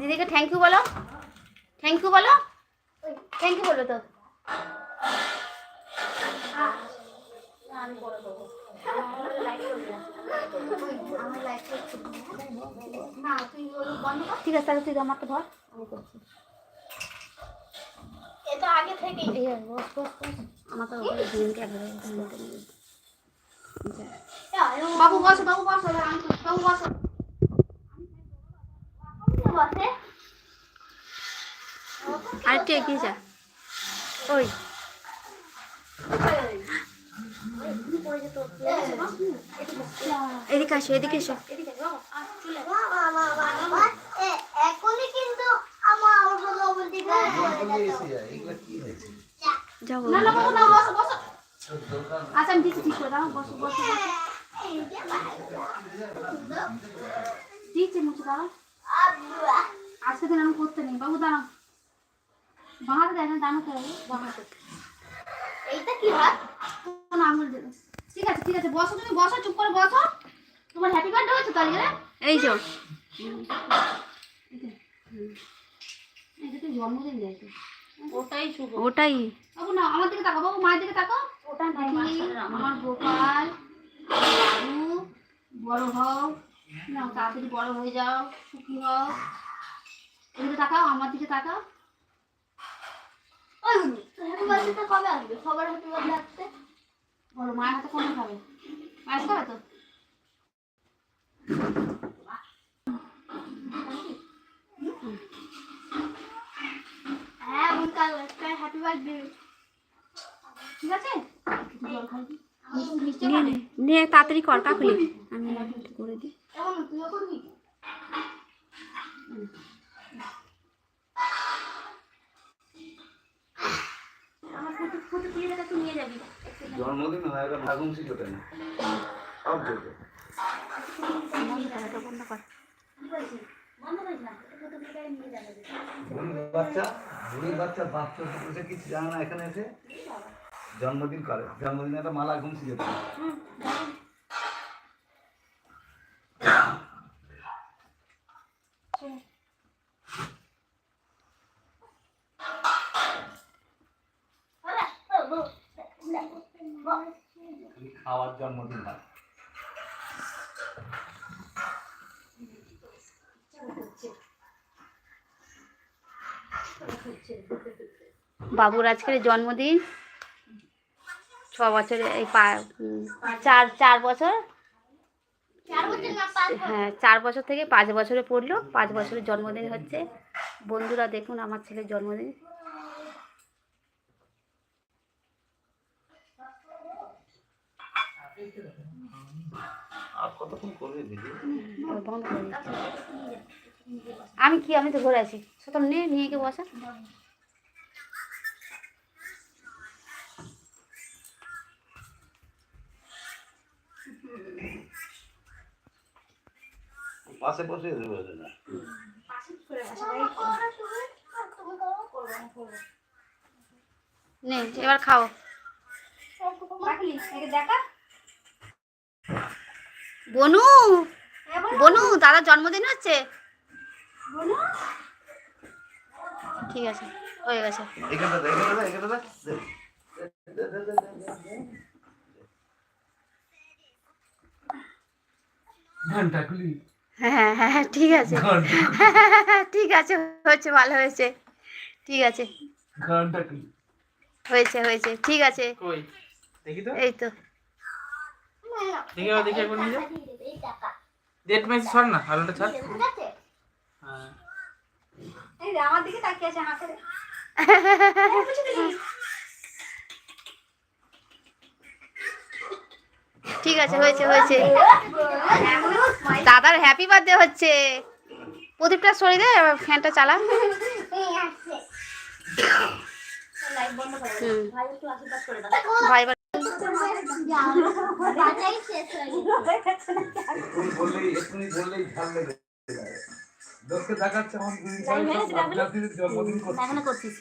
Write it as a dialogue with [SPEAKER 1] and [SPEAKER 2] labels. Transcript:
[SPEAKER 1] দিদিকে thank you বলো। Thank you বলো। থ্যাংক ইউ বলো তো। ঠিক আছে তুই আমাকে ধর। আমি করছি।
[SPEAKER 2] এটা আগে থেকেই।
[SPEAKER 1] এই আর বাবু বসো বাবু বসো বাবু বসো। আরেকটু এগিয়ে যা? ওই। এদিকে আসো এদিকে এসো। বসো আচ্ছা আমি দিচ্ছি ঠিক করে দাও বসো বসো বসো। দিচ্ছি মুছে দাঁড়াও আজকে দিন আমি করতে নেই। বাবু দাঁড়াও। বাঁহাতে দেয় না দাঁড়াতে হবে বাঁহাতে
[SPEAKER 2] এইটা কি হয়?
[SPEAKER 1] কোন আঙুল দেবে ঠিক আছে ঠিক আছে বসো তুমি বসো চুপ করে বসো। তোমার হ্যাপি বার্থডে হয়েছে তো আজকে এই যে তো জন্মদিন দেয়
[SPEAKER 2] ওটাই শুভ।
[SPEAKER 1] ওটাই। বাবু না আমার দিকে তাকাও বাবু মায়ের দিকে তাকাও।
[SPEAKER 2] ওটা
[SPEAKER 1] আমার গোপাল। বাবু বড় হও। না তাড়াতাড়ি বড় হয়ে যাও সুখী হও। এদিকে তাকাও আমার দিকে তাকাও।
[SPEAKER 2] ওই হ্যাপি বার্থডে কবে আসবে? সবার হ্যাপি বার্থডে আসতে
[SPEAKER 1] বলো মায়ের হাতে কোনটা খাবে? মায়ের খাবে তো?
[SPEAKER 2] হ্যাঁ আমি কাল একটা হ্যাপি বার্থডে
[SPEAKER 1] ঠিক আছে? জল নিয়ে নে তাড়াতাড়ি কর কাকুলি আমি করে দিই।
[SPEAKER 2] এমন তুইও করবি আমার ফুটু ফুটু তুলে একটু নিয়ে যাবি।
[SPEAKER 3] জন্মদিন হয় সব
[SPEAKER 1] বন্ধ
[SPEAKER 2] করিস না ফুটু তুলে নিয়ে যাবে
[SPEAKER 3] বুড়ি বাচ্চা বাচ্চা বাচ্চা কিছু জানা না এখানে এসে। জন্মদিন করে। জন্মদিনে একটা মালা ঘুমছি যেত খাওয়ার জন্মদিন হয়।
[SPEAKER 1] বাবুর আজকের জন্মদিন? ছ বছরে এই পা- চার চার বছর?
[SPEAKER 2] চার বছর না পাঁচ
[SPEAKER 1] হ্যাঁ চার বছর থেকে পাঁচ বছরে পড়ল। পাঁচ বছরের জন্মদিন হচ্ছে। বন্ধুরা দেখুন আমার ছেলের জন্মদিন। আমি কি আমি তো ঘরে আছি। সুতরাং নিয়ে নিয়ে গিয়ে বসা।
[SPEAKER 3] পাশে বসে দেবে না।
[SPEAKER 1] নে এবার খাও। বনু বনু দাদার জন্মদিন হচ্ছে? ঠিক আছে হয়ে গেছে।
[SPEAKER 3] এখানে দে
[SPEAKER 1] হ্যাঁ হ্যাঁ হ্যাঁ ঠিক আছে ঠিক আছে হচ্ছে ভালো হয়েছে ঠিক আছে হয়েছে হয়েছে ঠিক আছে
[SPEAKER 4] কই দেখি তো
[SPEAKER 1] এই তো
[SPEAKER 4] দেখি দেখি একবার নিয়ে যা
[SPEAKER 2] এই টাকা
[SPEAKER 4] ডেট মেসেজ সর না আলোটা ছাড়
[SPEAKER 2] ঠিক আছে
[SPEAKER 4] হ্যাঁ
[SPEAKER 2] এই আমার দিকে তাকিয়ে আছে হাতে
[SPEAKER 1] ঠিক আছে হয়েছে হয়েছে দাদার হ্যাপি বার্থডে হচ্ছে। প্রদীপটা সরিয়ে দে ফ্যানটা চালা।
[SPEAKER 2] ভাই
[SPEAKER 1] করছিস